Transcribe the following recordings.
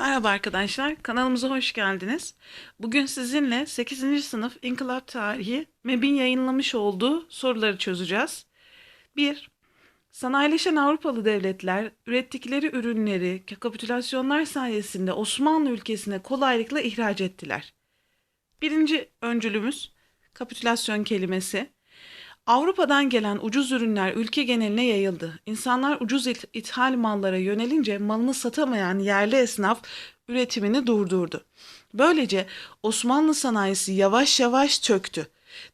Merhaba arkadaşlar, kanalımıza hoş geldiniz. Bugün sizinle 8. sınıf İnkılap Tarihi MEB'in yayınlamış olduğu soruları çözeceğiz. 1. Sanayileşen Avrupalı devletler ürettikleri ürünleri kapitülasyonlar sayesinde Osmanlı ülkesine kolaylıkla ihraç ettiler. Birinci öncülümüz kapitülasyon kelimesi. Avrupa'dan gelen ucuz ürünler ülke geneline yayıldı. İnsanlar ucuz it- ithal mallara yönelince malını satamayan yerli esnaf üretimini durdurdu. Böylece Osmanlı sanayisi yavaş yavaş çöktü.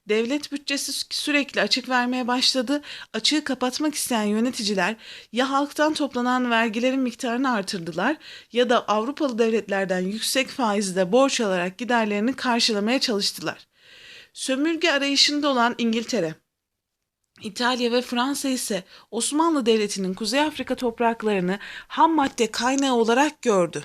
Devlet bütçesi sürekli açık vermeye başladı. Açığı kapatmak isteyen yöneticiler ya halktan toplanan vergilerin miktarını artırdılar ya da Avrupalı devletlerden yüksek faizle borç alarak giderlerini karşılamaya çalıştılar. Sömürge arayışında olan İngiltere, İtalya ve Fransa ise Osmanlı Devleti'nin Kuzey Afrika topraklarını ham madde kaynağı olarak gördü.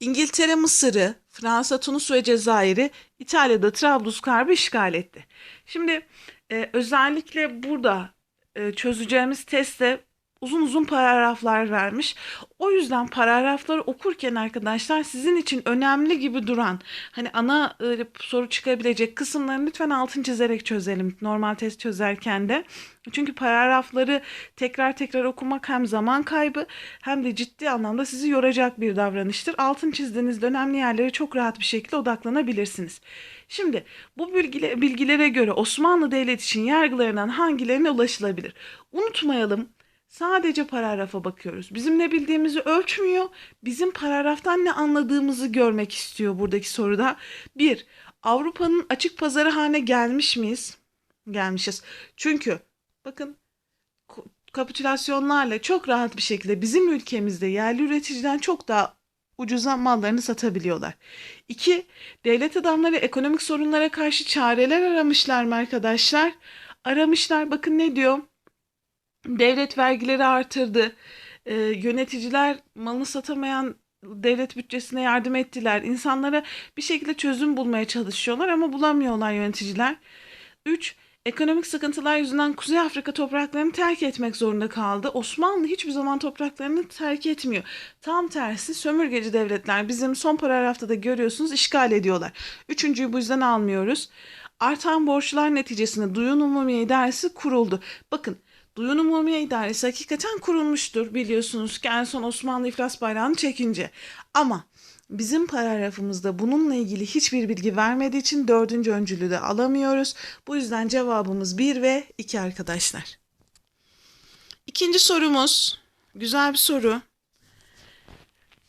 İngiltere Mısır'ı, Fransa Tunus ve Cezayir'i, İtalya'da Trablusgarp'ı işgal etti. Şimdi e, özellikle burada e, çözeceğimiz testte uzun uzun paragraflar vermiş. O yüzden paragrafları okurken arkadaşlar sizin için önemli gibi duran hani ana e, soru çıkabilecek kısımlarını lütfen altın çizerek çözelim normal test çözerken de. Çünkü paragrafları tekrar tekrar okumak hem zaman kaybı hem de ciddi anlamda sizi yoracak bir davranıştır. Altın çizdiğinizde önemli yerlere çok rahat bir şekilde odaklanabilirsiniz. Şimdi bu bilgile, bilgilere göre Osmanlı Devleti için yargılarından hangilerine ulaşılabilir? Unutmayalım Sadece paragrafa bakıyoruz. Bizim ne bildiğimizi ölçmüyor. Bizim paragraftan ne anladığımızı görmek istiyor buradaki soruda. Bir, Avrupa'nın açık pazarı haline gelmiş miyiz? Gelmişiz. Çünkü bakın kapitülasyonlarla çok rahat bir şekilde bizim ülkemizde yerli üreticiden çok daha ucuza mallarını satabiliyorlar. İki, devlet adamları ekonomik sorunlara karşı çareler aramışlar mı arkadaşlar? Aramışlar. Bakın ne diyor? Devlet vergileri artırdı. E, yöneticiler malını satamayan devlet bütçesine yardım ettiler. İnsanlara bir şekilde çözüm bulmaya çalışıyorlar ama bulamıyorlar yöneticiler. 3. Ekonomik sıkıntılar yüzünden Kuzey Afrika topraklarını terk etmek zorunda kaldı. Osmanlı hiçbir zaman topraklarını terk etmiyor. Tam tersi sömürgeci devletler bizim son paragrafta da görüyorsunuz işgal ediyorlar. Üçüncüyü bu yüzden almıyoruz. Artan borçlar neticesinde Duyun Umumiye İdaresi kuruldu. Bakın Duyun Umumiye İdaresi hakikaten kurulmuştur biliyorsunuz ki en son Osmanlı iflas bayrağını çekince. Ama bizim paragrafımızda bununla ilgili hiçbir bilgi vermediği için dördüncü öncülü de alamıyoruz. Bu yüzden cevabımız 1 ve 2 arkadaşlar. İkinci sorumuz güzel bir soru.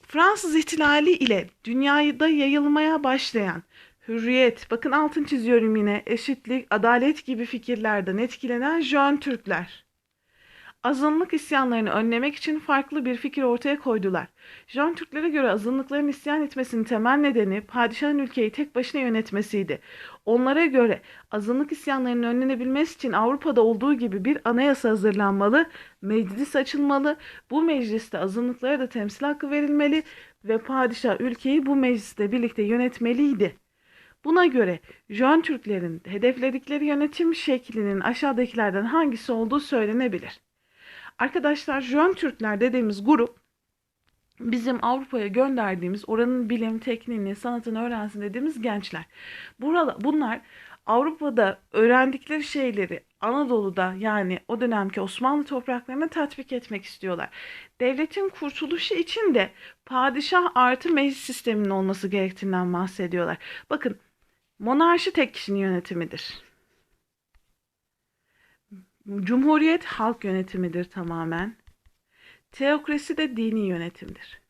Fransız ihtilali ile dünyada yayılmaya başlayan hürriyet, bakın altın çiziyorum yine, eşitlik, adalet gibi fikirlerden etkilenen Jön Türkler azınlık isyanlarını önlemek için farklı bir fikir ortaya koydular. Jön Türklere göre azınlıkların isyan etmesinin temel nedeni padişahın ülkeyi tek başına yönetmesiydi. Onlara göre azınlık isyanlarının önlenebilmesi için Avrupa'da olduğu gibi bir anayasa hazırlanmalı, meclis açılmalı, bu mecliste azınlıklara da temsil hakkı verilmeli ve padişah ülkeyi bu mecliste birlikte yönetmeliydi. Buna göre Jön Türklerin hedefledikleri yönetim şeklinin aşağıdakilerden hangisi olduğu söylenebilir. Arkadaşlar Jön Türkler dediğimiz grup bizim Avrupa'ya gönderdiğimiz oranın bilim, tekniğini, sanatını öğrensin dediğimiz gençler. Burada, bunlar Avrupa'da öğrendikleri şeyleri Anadolu'da yani o dönemki Osmanlı topraklarına tatbik etmek istiyorlar. Devletin kurtuluşu için de padişah artı meclis sisteminin olması gerektiğinden bahsediyorlar. Bakın monarşi tek kişinin yönetimidir. Cumhuriyet halk yönetimidir tamamen. Teokrasi de dini yönetimdir.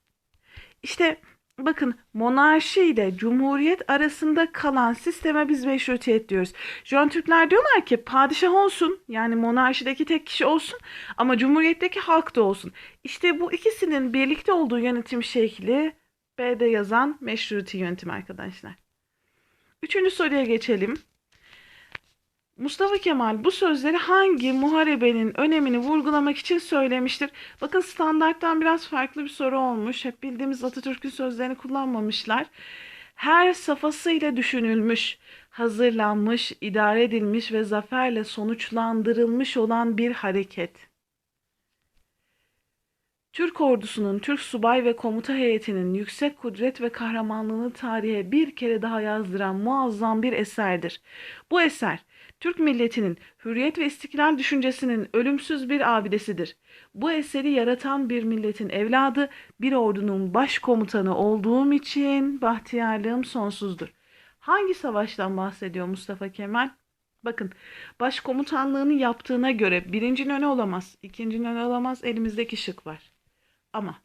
İşte bakın monarşi ile cumhuriyet arasında kalan sisteme biz meşrutiyet diyoruz. Jön Türkler diyorlar ki padişah olsun yani monarşideki tek kişi olsun ama cumhuriyetteki halk da olsun. İşte bu ikisinin birlikte olduğu yönetim şekli B'de yazan meşruti yönetim arkadaşlar. Üçüncü soruya geçelim. Mustafa Kemal bu sözleri hangi muharebenin önemini vurgulamak için söylemiştir? Bakın standarttan biraz farklı bir soru olmuş. Hep bildiğimiz Atatürk'ün sözlerini kullanmamışlar. Her safhasıyla düşünülmüş, hazırlanmış, idare edilmiş ve zaferle sonuçlandırılmış olan bir hareket. Türk ordusunun, Türk subay ve komuta heyetinin yüksek kudret ve kahramanlığını tarihe bir kere daha yazdıran muazzam bir eserdir. Bu eser, Türk milletinin hürriyet ve istiklal düşüncesinin ölümsüz bir abidesidir. Bu eseri yaratan bir milletin evladı, bir ordunun başkomutanı olduğum için bahtiyarlığım sonsuzdur. Hangi savaştan bahsediyor Mustafa Kemal? Bakın başkomutanlığını yaptığına göre birincinin önü olamaz, ikincinin önü olamaz elimizdeki şık var. Ama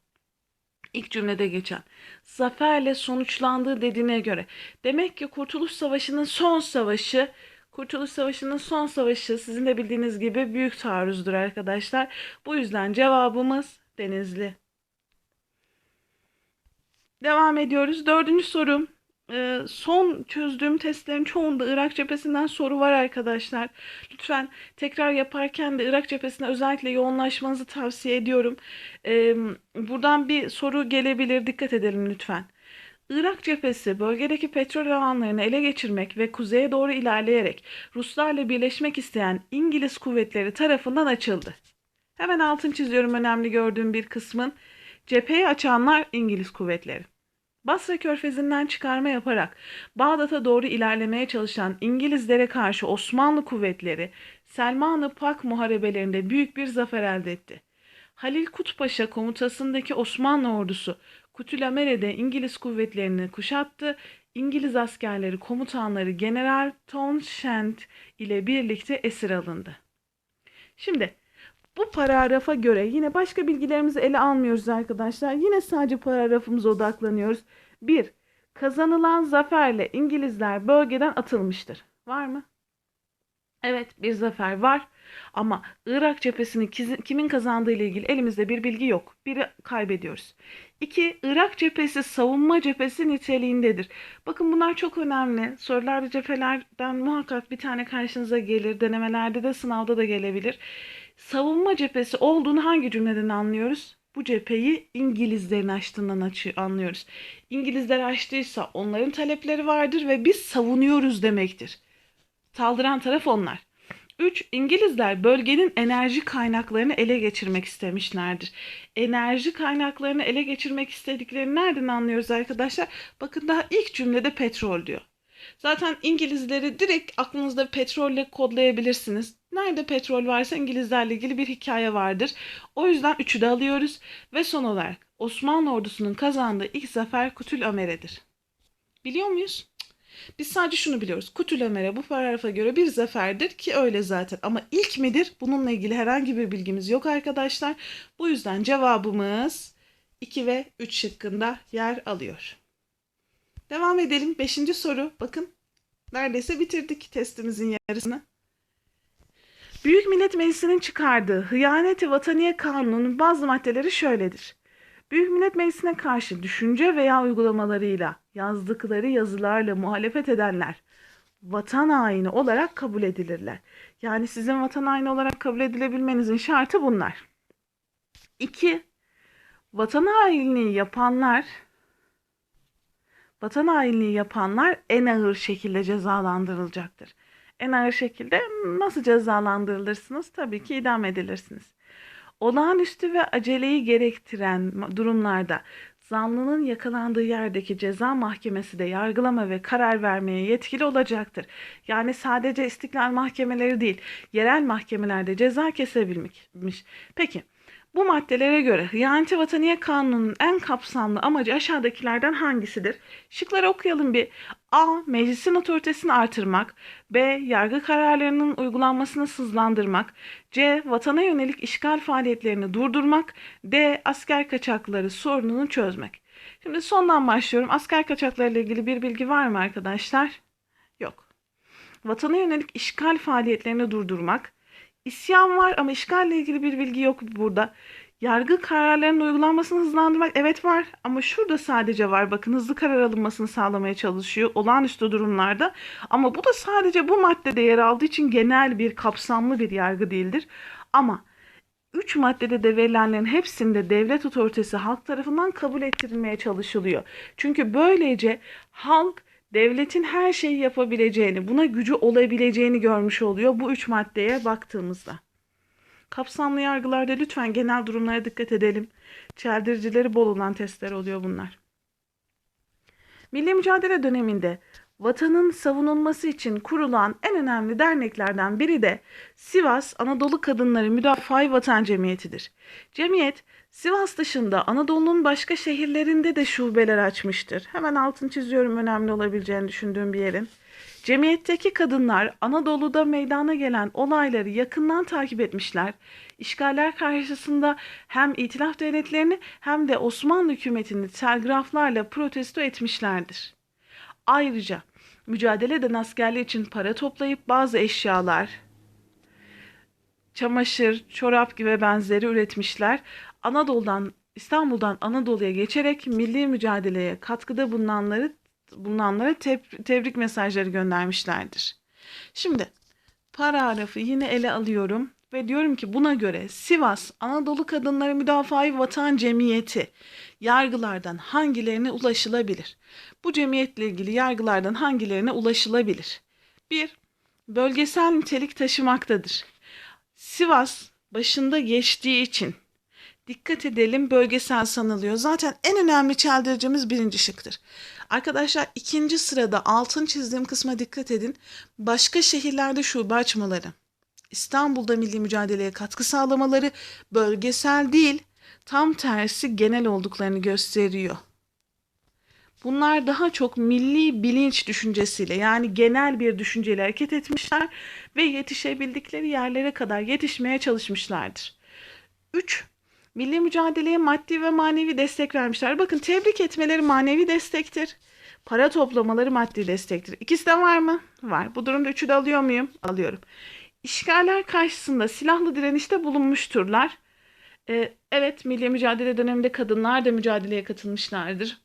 ilk cümlede geçen zaferle sonuçlandığı dediğine göre demek ki Kurtuluş Savaşı'nın son savaşı Kurtuluş Savaşı'nın son savaşı sizin de bildiğiniz gibi büyük taarruzdur arkadaşlar. Bu yüzden cevabımız Denizli. Devam ediyoruz. Dördüncü sorum. Ee, son çözdüğüm testlerin çoğunda Irak cephesinden soru var arkadaşlar. Lütfen tekrar yaparken de Irak cephesine özellikle yoğunlaşmanızı tavsiye ediyorum. Ee, buradan bir soru gelebilir. Dikkat edelim lütfen. Irak cephesi bölgedeki petrol alanlarını ele geçirmek ve kuzeye doğru ilerleyerek Ruslarla birleşmek isteyen İngiliz kuvvetleri tarafından açıldı. Hemen altın çiziyorum önemli gördüğüm bir kısmın. Cepheyi açanlar İngiliz kuvvetleri. Basra körfezinden çıkarma yaparak Bağdat'a doğru ilerlemeye çalışan İngilizlere karşı Osmanlı kuvvetleri Selman-ı Pak muharebelerinde büyük bir zafer elde etti. Halil Kutpaşa komutasındaki Osmanlı ordusu Kutülamere'de İngiliz kuvvetlerini kuşattı. İngiliz askerleri komutanları General Townshend ile birlikte esir alındı. Şimdi bu paragrafa göre yine başka bilgilerimizi ele almıyoruz arkadaşlar. Yine sadece paragrafımıza odaklanıyoruz. 1. Kazanılan zaferle İngilizler bölgeden atılmıştır. Var mı? Evet bir zafer var ama Irak cephesini kimin kazandığı ile ilgili elimizde bir bilgi yok. Biri kaybediyoruz. İki, Irak cephesi savunma cephesi niteliğindedir. Bakın bunlar çok önemli. Sorularda cephelerden muhakkak bir tane karşınıza gelir. Denemelerde de sınavda da gelebilir. Savunma cephesi olduğunu hangi cümleden anlıyoruz? Bu cepheyi İngilizlerin açtığından anlıyoruz. İngilizler açtıysa onların talepleri vardır ve biz savunuyoruz demektir. Saldıran taraf onlar. 3. İngilizler bölgenin enerji kaynaklarını ele geçirmek istemişlerdir. Enerji kaynaklarını ele geçirmek istediklerini nereden anlıyoruz arkadaşlar? Bakın daha ilk cümlede petrol diyor. Zaten İngilizleri direkt aklınızda petrolle kodlayabilirsiniz. Nerede petrol varsa İngilizlerle ilgili bir hikaye vardır. O yüzden üçü de alıyoruz. Ve son olarak Osmanlı ordusunun kazandığı ilk zafer Kutül Biliyor muyuz? Biz sadece şunu biliyoruz. Kutülemere bu paragrafa göre bir zaferdir ki öyle zaten. Ama ilk midir? Bununla ilgili herhangi bir bilgimiz yok arkadaşlar. Bu yüzden cevabımız 2 ve 3 şıkkında yer alıyor. Devam edelim. Beşinci soru. Bakın neredeyse bitirdik testimizin yarısını. Büyük Millet Meclisi'nin çıkardığı Hıyaneti Vataniye Kanunu'nun bazı maddeleri şöyledir. Büyük Millet Meclisi'ne karşı düşünce veya uygulamalarıyla, yazdıkları yazılarla muhalefet edenler vatan haini olarak kabul edilirler. Yani sizin vatan haini olarak kabul edilebilmenizin şartı bunlar. 2. Vatan hainliği yapanlar vatan hainliği yapanlar en ağır şekilde cezalandırılacaktır. En ağır şekilde nasıl cezalandırılırsınız? Tabii ki idam edilirsiniz. Olağanüstü ve aceleyi gerektiren durumlarda zanlının yakalandığı yerdeki ceza mahkemesi de yargılama ve karar vermeye yetkili olacaktır. Yani sadece istiklal mahkemeleri değil, yerel mahkemelerde ceza kesebilmiş. Peki, bu maddelere göre Hıyaneti Vataniye Kanunu'nun en kapsamlı amacı aşağıdakilerden hangisidir? Şıkları okuyalım bir. A. Meclisin otoritesini artırmak. B. Yargı kararlarının uygulanmasını sızlandırmak. C. Vatana yönelik işgal faaliyetlerini durdurmak. D. Asker kaçakları sorununu çözmek. Şimdi sondan başlıyorum. Asker kaçakları ile ilgili bir bilgi var mı arkadaşlar? Yok. Vatana yönelik işgal faaliyetlerini durdurmak. İsyan var ama işgalle ilgili bir bilgi yok burada. Yargı kararlarının uygulanmasını hızlandırmak evet var ama şurada sadece var. Bakın hızlı karar alınmasını sağlamaya çalışıyor olağanüstü durumlarda. Ama bu da sadece bu maddede yer aldığı için genel bir kapsamlı bir yargı değildir. Ama 3 maddede de verilenlerin hepsinde devlet otoritesi halk tarafından kabul ettirilmeye çalışılıyor. Çünkü böylece halk devletin her şeyi yapabileceğini, buna gücü olabileceğini görmüş oluyor bu üç maddeye baktığımızda. Kapsamlı yargılarda lütfen genel durumlara dikkat edelim. Çeldiricileri bol olan testler oluyor bunlar. Milli mücadele döneminde vatanın savunulması için kurulan en önemli derneklerden biri de Sivas Anadolu Kadınları Müdafaa Vatan Cemiyeti'dir. Cemiyet Sivas dışında Anadolu'nun başka şehirlerinde de şubeler açmıştır. Hemen altını çiziyorum önemli olabileceğini düşündüğüm bir yerin. Cemiyetteki kadınlar Anadolu'da meydana gelen olayları yakından takip etmişler. İşgaller karşısında hem itilaf devletlerini hem de Osmanlı hükümetini telgraflarla protesto etmişlerdir. Ayrıca mücadele eden askerler için para toplayıp bazı eşyalar, çamaşır, çorap gibi benzeri üretmişler. Anadolu'dan İstanbul'dan Anadolu'ya geçerek milli mücadeleye katkıda bulunanları bulunanlara teb- tebrik mesajları göndermişlerdir. Şimdi paragrafı yine ele alıyorum ve diyorum ki buna göre Sivas Anadolu Kadınları Müdafaa Vatan Cemiyeti yargılardan hangilerine ulaşılabilir? Bu cemiyetle ilgili yargılardan hangilerine ulaşılabilir? 1. Bölgesel nitelik taşımaktadır. Sivas başında geçtiği için dikkat edelim bölgesel sanılıyor. Zaten en önemli çeldiricimiz birinci şıktır. Arkadaşlar ikinci sırada altın çizdiğim kısma dikkat edin. Başka şehirlerde şube açmaları, İstanbul'da milli mücadeleye katkı sağlamaları bölgesel değil, tam tersi genel olduklarını gösteriyor. Bunlar daha çok milli bilinç düşüncesiyle yani genel bir düşünceyle hareket etmişler ve yetişebildikleri yerlere kadar yetişmeye çalışmışlardır. 3. Milli mücadeleye maddi ve manevi destek vermişler. Bakın tebrik etmeleri manevi destektir. Para toplamaları maddi destektir. İkisi de var mı? Var. Bu durumda üçü de alıyor muyum? Alıyorum. İşgaller karşısında silahlı direnişte bulunmuşturlar. Ee, evet milli mücadele döneminde kadınlar da mücadeleye katılmışlardır.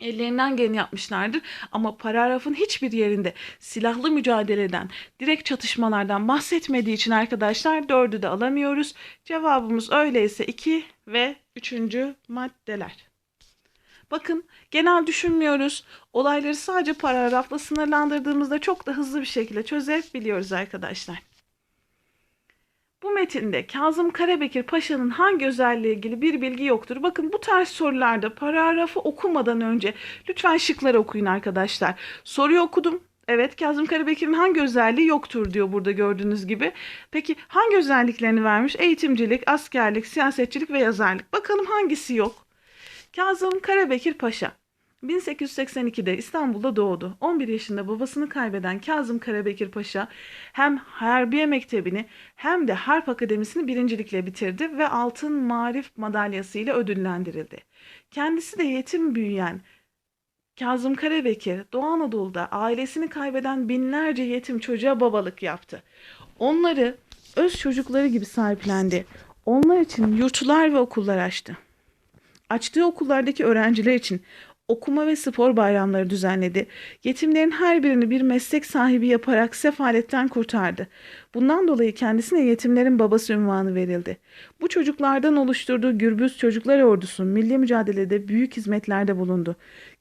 Ellerinden geleni yapmışlardır ama paragrafın hiçbir yerinde silahlı mücadeleden, direkt çatışmalardan bahsetmediği için arkadaşlar dördü de alamıyoruz. Cevabımız öyleyse 2 ve 3. maddeler. Bakın genel düşünmüyoruz. Olayları sadece paragrafla sınırlandırdığımızda çok da hızlı bir şekilde çözebiliyoruz arkadaşlar. Bu metinde Kazım Karabekir Paşa'nın hangi özelliği ilgili bir bilgi yoktur? Bakın bu tarz sorularda paragrafı okumadan önce lütfen şıkları okuyun arkadaşlar. Soruyu okudum. Evet Kazım Karabekir'in hangi özelliği yoktur diyor burada gördüğünüz gibi. Peki hangi özelliklerini vermiş? Eğitimcilik, askerlik, siyasetçilik ve yazarlık. Bakalım hangisi yok? Kazım Karabekir Paşa 1882'de İstanbul'da doğdu. 11 yaşında babasını kaybeden Kazım Karabekir Paşa hem Harbiye Mektebi'ni hem de Harp Akademisi'ni birincilikle bitirdi ve Altın Marif Madalyası ile ödüllendirildi. Kendisi de yetim büyüyen Kazım Karabekir Doğu Anadolu'da ailesini kaybeden binlerce yetim çocuğa babalık yaptı. Onları öz çocukları gibi sahiplendi. Onlar için yurtlar ve okullar açtı. Açtığı okullardaki öğrenciler için okuma ve spor bayramları düzenledi. Yetimlerin her birini bir meslek sahibi yaparak sefaletten kurtardı. Bundan dolayı kendisine yetimlerin babası ünvanı verildi. Bu çocuklardan oluşturduğu Gürbüz Çocuklar Ordusu milli mücadelede büyük hizmetlerde bulundu.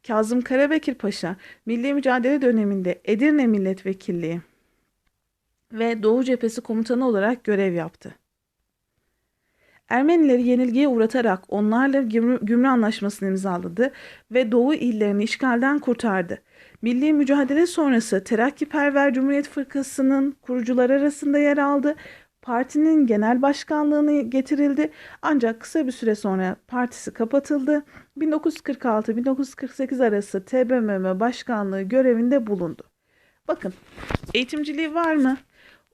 Kazım Karabekir Paşa milli mücadele döneminde Edirne Milletvekilliği ve Doğu Cephesi Komutanı olarak görev yaptı. Ermenileri yenilgiye uğratarak onlarla gümrü, anlaşmasını imzaladı ve Doğu illerini işgalden kurtardı. Milli mücadele sonrası Terakkiperver Cumhuriyet Fırkası'nın kurucular arasında yer aldı. Partinin genel başkanlığını getirildi ancak kısa bir süre sonra partisi kapatıldı. 1946-1948 arası TBMM başkanlığı görevinde bulundu. Bakın eğitimciliği var mı?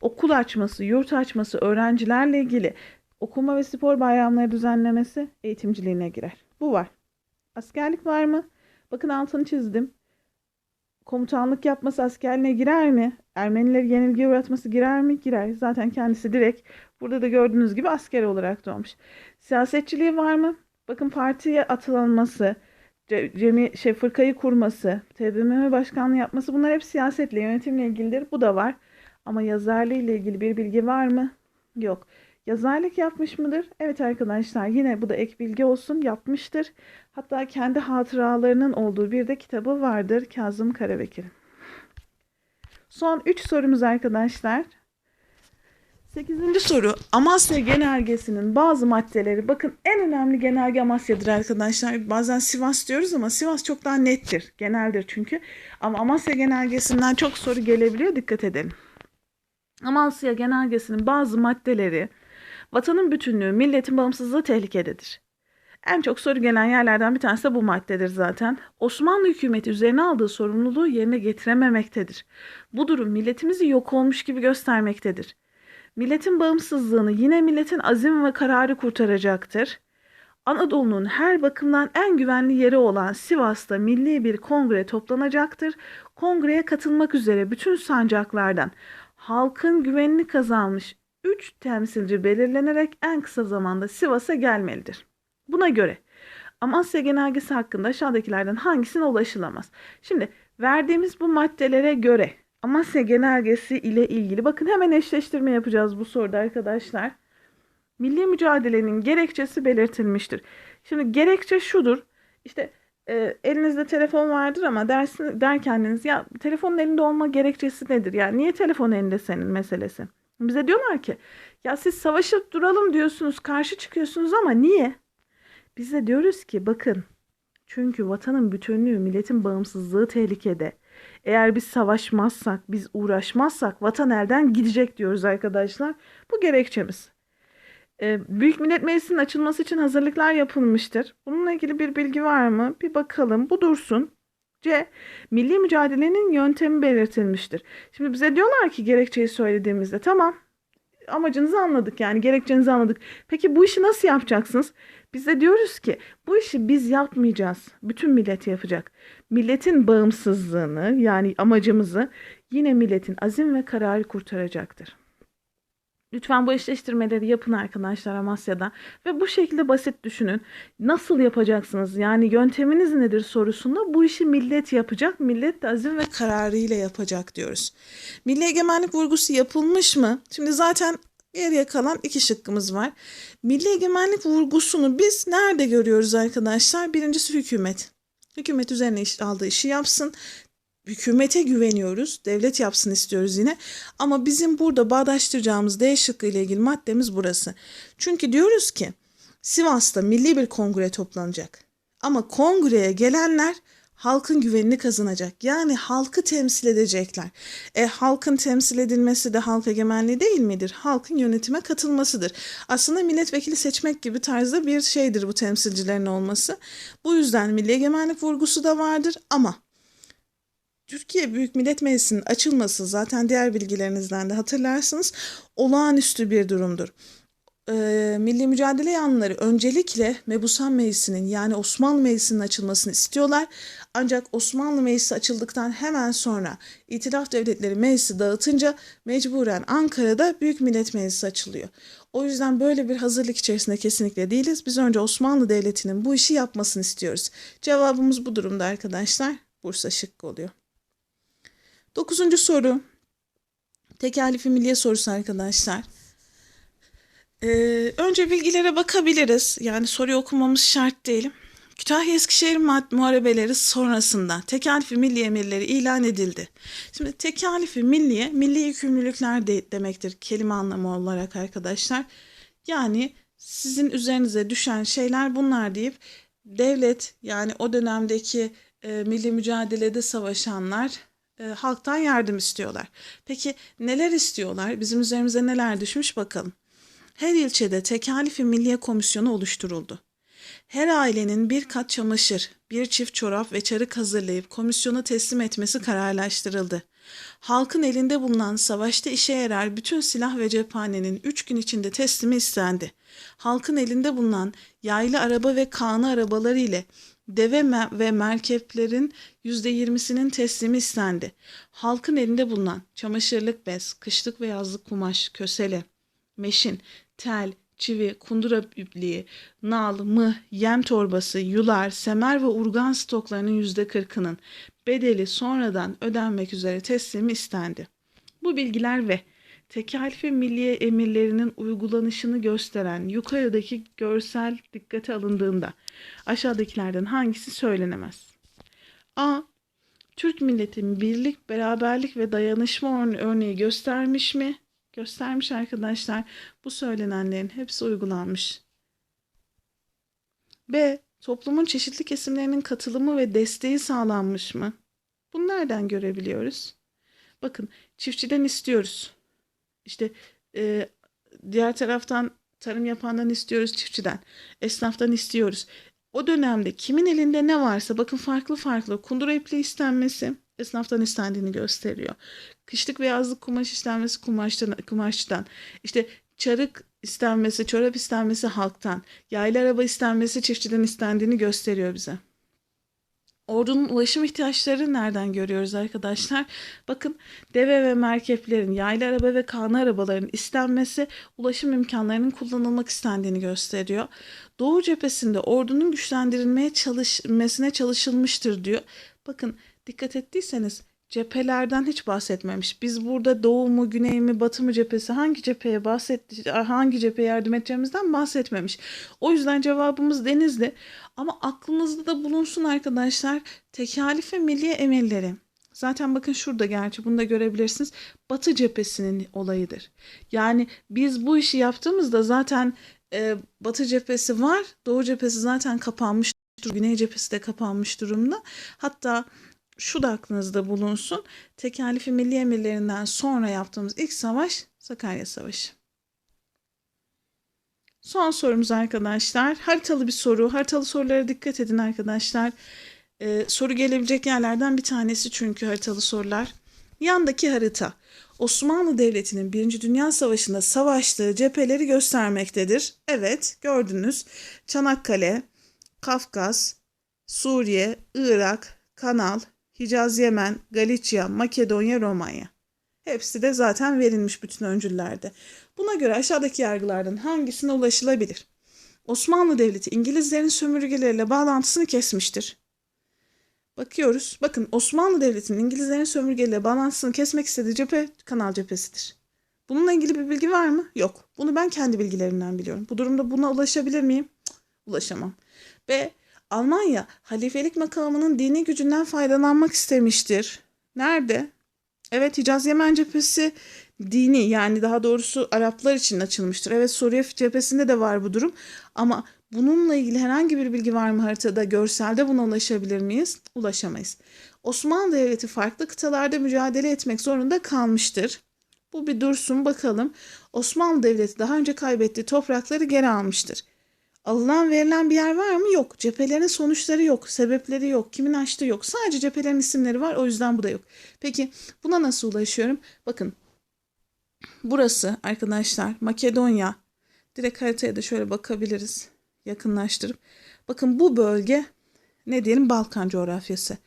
Okul açması, yurt açması, öğrencilerle ilgili okuma ve spor bayramları düzenlemesi eğitimciliğine girer. Bu var. Askerlik var mı? Bakın altını çizdim. Komutanlık yapması askerliğine girer mi? Ermenileri yenilgiye uğratması girer mi? Girer. Zaten kendisi direkt burada da gördüğünüz gibi asker olarak doğmuş. Siyasetçiliği var mı? Bakın partiye atılması, cemi şey fırkayı kurması, TBMM başkanlığı yapması bunlar hep siyasetle, yönetimle ilgilidir. Bu da var. Ama yazarlığı ile ilgili bir bilgi var mı? Yok. Yazarlık yapmış mıdır? Evet arkadaşlar yine bu da ek bilgi olsun yapmıştır. Hatta kendi hatıralarının olduğu bir de kitabı vardır Kazım Karabekir'in. Son 3 sorumuz arkadaşlar. Sekizinci soru. Amasya genelgesinin bazı maddeleri bakın en önemli genelge Amasya'dır arkadaşlar. Bazen Sivas diyoruz ama Sivas çok daha nettir. Geneldir çünkü. Ama Amasya genelgesinden çok soru gelebiliyor. Dikkat edelim. Amasya genelgesinin bazı maddeleri vatanın bütünlüğü, milletin bağımsızlığı tehlikededir. En çok soru gelen yerlerden bir tanesi de bu maddedir zaten. Osmanlı hükümeti üzerine aldığı sorumluluğu yerine getirememektedir. Bu durum milletimizi yok olmuş gibi göstermektedir. Milletin bağımsızlığını yine milletin azim ve kararı kurtaracaktır. Anadolu'nun her bakımdan en güvenli yeri olan Sivas'ta milli bir kongre toplanacaktır. Kongreye katılmak üzere bütün sancaklardan halkın güvenini kazanmış 3 temsilci belirlenerek en kısa zamanda Sivas'a gelmelidir. Buna göre Amasya Genelgesi hakkında aşağıdakilerden hangisine ulaşılamaz? Şimdi verdiğimiz bu maddelere göre Amasya Genelgesi ile ilgili bakın hemen eşleştirme yapacağız bu soruda arkadaşlar. Milli mücadelenin gerekçesi belirtilmiştir. Şimdi gerekçe şudur. İşte e, elinizde telefon vardır ama dersin, der kendiniz ya telefonun elinde olma gerekçesi nedir? Yani niye telefon elinde senin meselesi? Bize diyorlar ki ya siz savaşıp duralım diyorsunuz karşı çıkıyorsunuz ama niye? Biz de diyoruz ki bakın çünkü vatanın bütünlüğü, milletin bağımsızlığı tehlikede. Eğer biz savaşmazsak, biz uğraşmazsak vatan elden gidecek diyoruz arkadaşlar. Bu gerekçemiz. Ee, Büyük Millet Meclisi'nin açılması için hazırlıklar yapılmıştır. Bununla ilgili bir bilgi var mı? Bir bakalım. Bu dursun. C. Milli mücadelenin yöntemi belirtilmiştir. Şimdi bize diyorlar ki gerekçeyi söylediğimizde tamam amacınızı anladık yani gerekçenizi anladık. Peki bu işi nasıl yapacaksınız? Biz de diyoruz ki bu işi biz yapmayacağız. Bütün millet yapacak. Milletin bağımsızlığını yani amacımızı yine milletin azim ve kararı kurtaracaktır. Lütfen bu eşleştirmeleri yapın arkadaşlar Amasya'da ve bu şekilde basit düşünün. Nasıl yapacaksınız? Yani yönteminiz nedir sorusunda bu işi millet yapacak. Millet de azim ve kararıyla yapacak diyoruz. Milli egemenlik vurgusu yapılmış mı? Şimdi zaten geriye kalan iki şıkkımız var. Milli egemenlik vurgusunu biz nerede görüyoruz arkadaşlar? Birincisi hükümet. Hükümet üzerine iş, aldığı işi yapsın hükümete güveniyoruz. Devlet yapsın istiyoruz yine. Ama bizim burada bağdaştıracağımız D şıkkı ile ilgili maddemiz burası. Çünkü diyoruz ki Sivas'ta milli bir kongre toplanacak. Ama kongreye gelenler halkın güvenini kazanacak. Yani halkı temsil edecekler. E halkın temsil edilmesi de halk egemenliği değil midir? Halkın yönetime katılmasıdır. Aslında milletvekili seçmek gibi tarzda bir şeydir bu temsilcilerin olması. Bu yüzden milli egemenlik vurgusu da vardır ama Türkiye Büyük Millet Meclisi'nin açılması zaten diğer bilgilerinizden de hatırlarsınız olağanüstü bir durumdur. Ee, Milli Mücadele yanları öncelikle Mebusan Meclisi'nin yani Osmanlı Meclisi'nin açılmasını istiyorlar. Ancak Osmanlı Meclisi açıldıktan hemen sonra İtilaf Devletleri Meclisi dağıtınca mecburen Ankara'da Büyük Millet Meclisi açılıyor. O yüzden böyle bir hazırlık içerisinde kesinlikle değiliz. Biz önce Osmanlı Devleti'nin bu işi yapmasını istiyoruz. Cevabımız bu durumda arkadaşlar. Bursa şıkkı oluyor. Dokuzuncu soru. Tekalifi milliye sorusu arkadaşlar. Ee, önce bilgilere bakabiliriz. Yani soruyu okumamız şart değil. Kütahya Eskişehir muharebeleri sonrasında tekalifi milli emirleri ilan edildi. Şimdi tekalifi milliye, milli yükümlülükler de demektir kelime anlamı olarak arkadaşlar. Yani sizin üzerinize düşen şeyler bunlar deyip devlet yani o dönemdeki e, milli mücadelede savaşanlar e, halktan yardım istiyorlar. Peki neler istiyorlar? Bizim üzerimize neler düşmüş bakalım. Her ilçede tekalifi milliye komisyonu oluşturuldu. Her ailenin bir kat çamaşır, bir çift çorap ve çarık hazırlayıp komisyona teslim etmesi kararlaştırıldı. Halkın elinde bulunan savaşta işe yarar bütün silah ve cephanenin üç gün içinde teslimi istendi. Halkın elinde bulunan yaylı araba ve kağını arabaları ile deve ve merkeplerin %20'sinin teslimi istendi. Halkın elinde bulunan çamaşırlık bez, kışlık ve yazlık kumaş, kösele, meşin, tel, çivi, kundura ipliği, nal, mıh, yem torbası, yular, semer ve urgan stoklarının %40'ının bedeli sonradan ödenmek üzere teslimi istendi. Bu bilgiler ve tekalifi milliye emirlerinin uygulanışını gösteren yukarıdaki görsel dikkate alındığında aşağıdakilerden hangisi söylenemez? A. Türk milletin birlik, beraberlik ve dayanışma örneği göstermiş mi? Göstermiş arkadaşlar. Bu söylenenlerin hepsi uygulanmış. B. Toplumun çeşitli kesimlerinin katılımı ve desteği sağlanmış mı? Bunu nereden görebiliyoruz? Bakın çiftçiden istiyoruz. İşte e, diğer taraftan tarım yapandan istiyoruz çiftçiden. Esnaftan istiyoruz. O dönemde kimin elinde ne varsa bakın farklı farklı kundura ipliği istenmesi esnaftan istendiğini gösteriyor. Kışlık ve yazlık kumaş istenmesi kumaştan, kumaşçıdan. İşte çarık istenmesi, çorap istenmesi halktan. Yaylı araba istenmesi çiftçiden istendiğini gösteriyor bize. Ordunun ulaşım ihtiyaçlarını nereden görüyoruz arkadaşlar? Bakın deve ve merkeplerin, yaylı araba ve kanlı arabaların istenmesi ulaşım imkanlarının kullanılmak istendiğini gösteriyor. Doğu cephesinde ordunun güçlendirilmeye çalışmasına çalışılmıştır diyor. Bakın dikkat ettiyseniz cephelerden hiç bahsetmemiş. Biz burada doğu mu, güney mi, batı mı cephesi hangi cepheye bahsetti, hangi cepheye yardım edeceğimizden bahsetmemiş. O yüzden cevabımız Denizli. Ama aklınızda da bulunsun arkadaşlar. Tekalif ve milliye emirleri. Zaten bakın şurada gerçi bunu da görebilirsiniz. Batı cephesinin olayıdır. Yani biz bu işi yaptığımızda zaten e, Batı cephesi var. Doğu cephesi zaten kapanmış. Güney cephesi de kapanmış durumda. Hatta şu da aklınızda bulunsun. Tekalifi milli emirlerinden sonra yaptığımız ilk savaş Sakarya Savaşı. Son sorumuz arkadaşlar. Haritalı bir soru. Haritalı sorulara dikkat edin arkadaşlar. Ee, soru gelebilecek yerlerden bir tanesi çünkü haritalı sorular. Yandaki harita Osmanlı Devleti'nin Birinci Dünya Savaşı'nda savaştığı cepheleri göstermektedir. Evet gördünüz. Çanakkale, Kafkas, Suriye, Irak, Kanal, Hicaz, Yemen, Galicia, Makedonya, Romanya. Hepsi de zaten verilmiş bütün öncüllerde. Buna göre aşağıdaki yargılardan hangisine ulaşılabilir? Osmanlı Devleti İngilizlerin sömürgeleriyle bağlantısını kesmiştir. Bakıyoruz. Bakın Osmanlı Devleti'nin İngilizlerin sömürgeleriyle bağlantısını kesmek istediği cephe Kanal cephesidir. Bununla ilgili bir bilgi var mı? Yok. Bunu ben kendi bilgilerimden biliyorum. Bu durumda buna ulaşabilir miyim? Cık, ulaşamam. Ve Almanya halifelik makamının dini gücünden faydalanmak istemiştir. Nerede? Evet Hicaz Yemen cephesi dini yani daha doğrusu Araplar için açılmıştır. Evet Suriye cephesinde de var bu durum ama bununla ilgili herhangi bir bilgi var mı haritada, görselde buna ulaşabilir miyiz? Ulaşamayız. Osmanlı Devleti farklı kıtalarda mücadele etmek zorunda kalmıştır. Bu bir dursun bakalım. Osmanlı Devleti daha önce kaybettiği toprakları geri almıştır. Alınan verilen bir yer var mı? Yok. Cephelerin sonuçları yok. Sebepleri yok. Kimin açtığı yok. Sadece cephelerin isimleri var. O yüzden bu da yok. Peki buna nasıl ulaşıyorum? Bakın. Burası arkadaşlar Makedonya. Direkt haritaya da şöyle bakabiliriz. Yakınlaştırıp. Bakın bu bölge ne diyelim Balkan coğrafyası.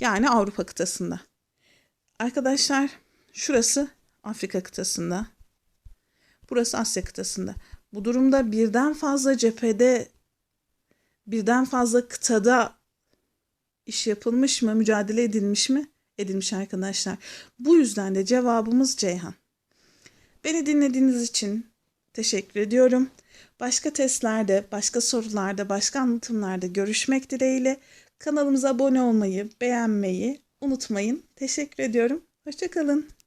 Yani Avrupa kıtasında. Arkadaşlar şurası Afrika kıtasında. Burası Asya kıtasında. Bu durumda birden fazla cephede, birden fazla kıtada iş yapılmış mı, mücadele edilmiş mi? Edilmiş arkadaşlar. Bu yüzden de cevabımız Ceyhan. Beni dinlediğiniz için teşekkür ediyorum. Başka testlerde, başka sorularda, başka anlatımlarda görüşmek dileğiyle kanalımıza abone olmayı, beğenmeyi unutmayın. Teşekkür ediyorum. Hoşçakalın.